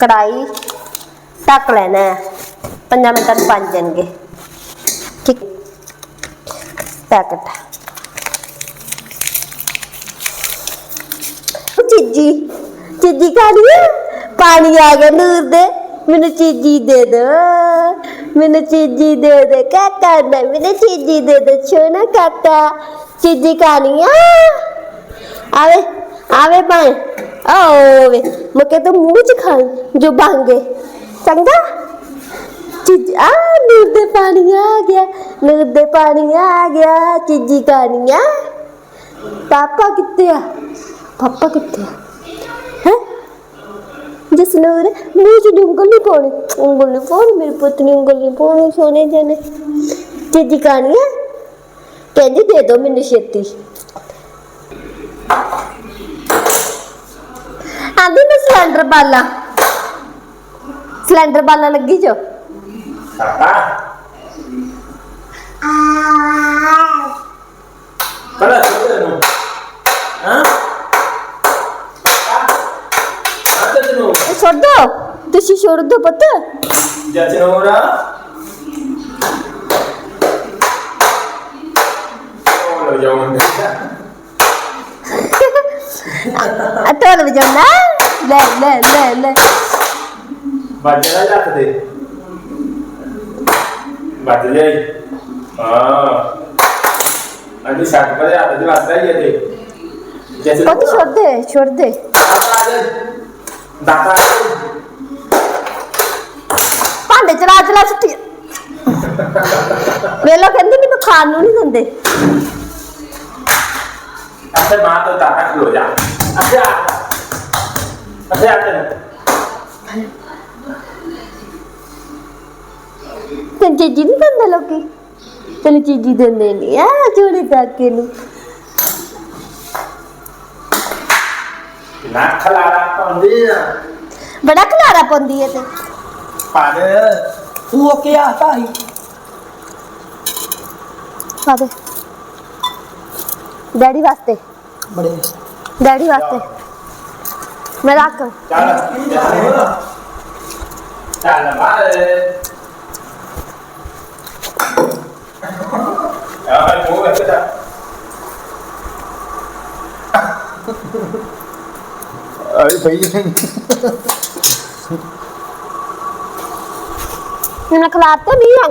ਕੜਾਈ ਢੱਕ ਲੈਣਾ ਹੈ। 5 ਮਿੰਟਾਂ ਨੂੰ ਬਣ ਜਾਣਗੇ। ਠੀਕ। ਪੈਕਟ। ਚੀਜੀ ਚੀਜੀ ਖਾਣੀ ਹੈ? ਪਾਣੀ ਆ ਗਿਆ ਨੂਰ ਦੇ। ਮੈਨੂੰ ਚੀਜੀ ਦੇ ਦੋ। ਮੈਨੂੰ ਚੀਜੀ ਦੇ ਦੇ। ਕਾਕਾ ਨੇ ਮੈਨੂੰ ਚੀਜੀ ਦੇ ਦੇ। ਛੋਨਾ ਕਾਕਾ, ਚੀਜੀ ਖਾਣੀ ਆ? ਆਵੇ ਆਵੇ ਭਾਈ ਆਵੇ ਮੁਕੇ ਤਾਂ ਮੂੰਹ ਚ ਖਾਈ, ਜੋ ਬਾਂਗੇ ਚੰਗਾ? ਚੀਜ ਆ, ਨੂਰ ਦੇ ਪਾਣੀ ਆ ਗਿਆ, ਨੂਰ ਦੇ ਪਾਣੀ ਆ ਗਿਆ, ਚੀਜੀ ਖਾਣੀ ਪਾਪਾ ਕਿੱਥੇ ਆ? ਪਾਪਾ ਕਿੱਥੇ ਆ? ਹੈ? ਜਸਨੂਰ ਮੂੰਹ ਚ ਉਂਗਲ ਨਹੀਂ ਪਾਉਣੀ, ਉਂਗਲ ਨਹੀਂ ਪਾਉਣੀ, ਮੇਰੇ ਪੁੱਤ ਨੇ ਉਂਗਲ ਨਹੀਂ ਪਾਉਣੀ ਸੋਨੇ ਜਨੇ ਚੀਜੀ ਖਾਣੀ ਆ? ਕਹਿੰਦੀ ਦੇ ਦੋ ਮੈਨੂੰ ਛੇਤੀ। silinder bola, silinder bola lagi jo, ah. apa? Ah, kalau itu jenuh, ah, apa? Atau jenuh? Esardo, tuh si esardo bete? Jangan jomorah. Ayo lo ਦੋ ਦੋ? Oh. ਆ ਲੈ ਲੈ ਲੈ ਲੈ Baca aja tu deh. Baca aja. Ah. Nanti saat pada ada jelas aja deh. Jadi ਪੁੱਤ ਛੱਡ ਦੇ ਛੱਡ ਦੇ Data aja. Data aja. ਭਾਂਡੇ ਚਲਾ ਚਲਾ ਸੁੱਟੀ ਵੇਲੋ ਕਹਿੰਦੀ ਮੈਨੂੰ ਖਾਣ ਨੂੰ ਨਹੀਂ ਦਿੰਦੇ Ate mah tuh tak tak dulu ya. Ate ada. ਤੈਨੂੰ ਚੀਜ਼ੀ ਨਹੀਂ ਦਿੰਦੇ ਲੋਕੀ? ਤੈਨੂੰ ਚੀਜ਼ੀ ਦਿੰਦੇ ਨਹੀਂ ਆ ਜੋੜੇ ਕਾਕੇ ਨੂੰ। Nak kelara dia. ਬੜਾ ਖਲਾਰਾ ਪਾਉਂਦੀ ਹੈ ਤੇ। Pada ਉਹ ਕਿਹਾ ਭਾਈ। ਪਾ ਦੇ। ਡੈਡੀ ਵਾਸਤੇ। ਬੜੇ। ਡੈਡੀ ਵਾਸਤੇ। Maraca. Cara, cara, vale. Ela vai boa, vai. Aí, vai. Mình là cái lạt tiếp đi hả?